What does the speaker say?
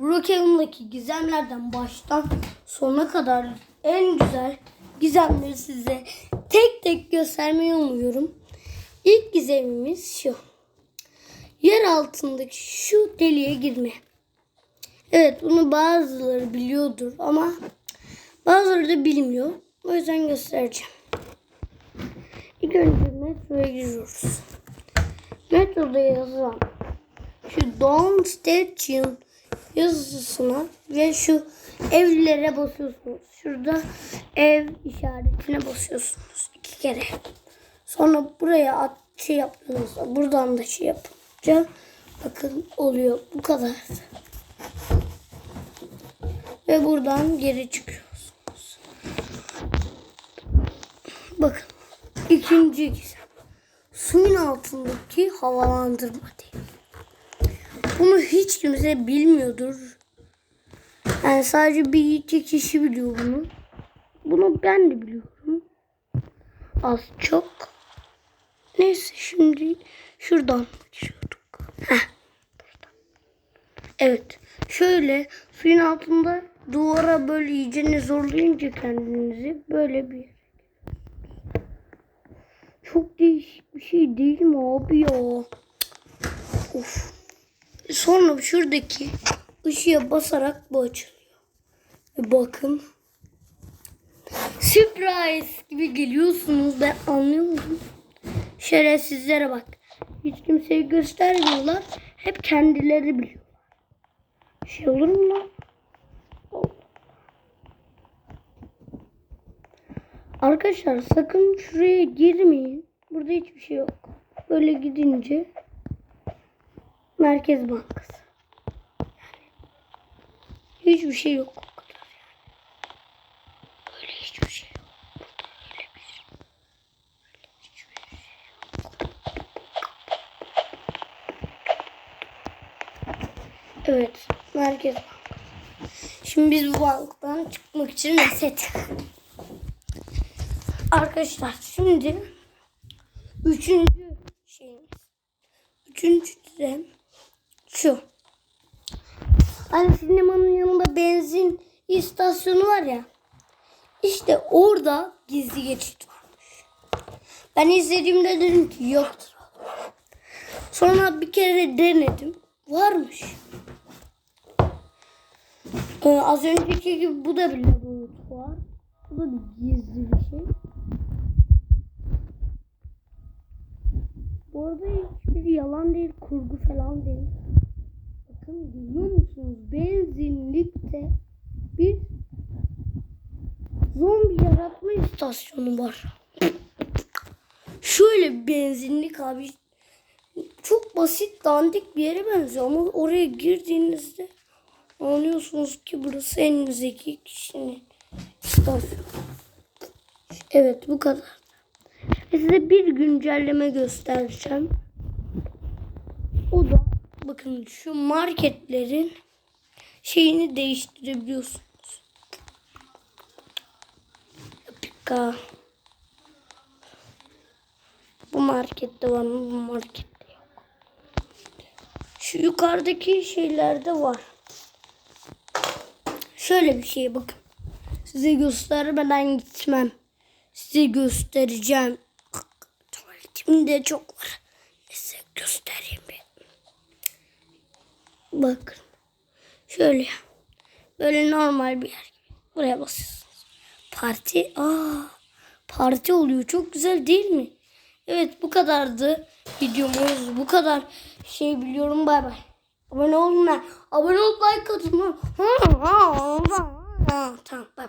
Brookhaven'daki gizemlerden baştan sona kadar en güzel gizemleri size tek tek göstermeyi umuyorum. İlk gizemimiz şu. Yer altındaki şu deliğe girme. Evet bunu bazıları biliyordur ama bazıları da bilmiyor. O yüzden göstereceğim. İlk önce metroya giriyoruz. Metroda yazılan şu Don't Station yazısına ve şu evlere basıyorsunuz. Şurada ev işaretine basıyorsunuz iki kere. Sonra buraya at şey yapıyorsunuz. Buradan da şey yapınca bakın oluyor. Bu kadar. Ve buradan geri çıkıyorsunuz. Bakın. ikinci gizem. Suyun altındaki havalandırma değil. Bunu hiç kimse bilmiyordur. Yani sadece bir iki kişi biliyor bunu. Bunu ben de biliyorum. Az çok. Neyse şimdi şuradan giriyorduk. Heh. Evet. Şöyle suyun altında duvara böyle iyice zorlayınca kendinizi böyle bir Çok değişik bir şey değil mi abi ya? Of. Sonra şuradaki ışığa basarak bu açılıyor. Bakın. Surprise gibi geliyorsunuz. Ben anlıyorum. Şerefsizlere bak. Hiç kimseye göstermiyorlar. Hep kendileri biliyor. Şey olur mu lan? Arkadaşlar sakın şuraya girmeyin. Burada hiçbir şey yok. Böyle gidince Merkez Bankası. Yani hiçbir şey yok. Böyle hiçbir şey yok. Bir böyle hiçbir şey yok. Evet, Merkez Bankası. Şimdi biz bu banktan çıkmak için reset. Arkadaşlar şimdi üçüncü şeyimiz. Üçüncü de şu. Hani sinemanın yanında benzin istasyonu var ya. İşte orada gizli geçit varmış. Ben izlediğimde dedim ki yoktur. Sonra bir kere denedim. Varmış. Ee, az önceki gibi bu da bir laboratuvar. Bu da bir gizli bir şey. Bu arada hiçbir yalan değil, kurgu falan değil. İstasyonu var. Şöyle benzinlik abi. Çok basit, dandik bir yere benziyor ama oraya girdiğinizde anlıyorsunuz ki burası en zeki kişinin istasyonu. Evet bu kadar. Ve size bir güncelleme göstereceğim. O da bakın şu marketlerin şeyini değiştirebiliyorsunuz. Pika. Bu markette var mı? Bu markette yok. Şu yukarıdaki şeylerde var. Şöyle bir şey bakın. Size göstermeden gitmem. Size göstereceğim. Tuvaletimde çok var. Size göstereyim bir. Bakın. Şöyle. Böyle normal bir yer. Buraya basıyorsunuz. Parti. Aa, parti oluyor. Çok güzel değil mi? Evet bu kadardı videomuz. Bu kadar şey biliyorum. Bay bay. Abone olun. Abone olup like atın. Tamam bay bay.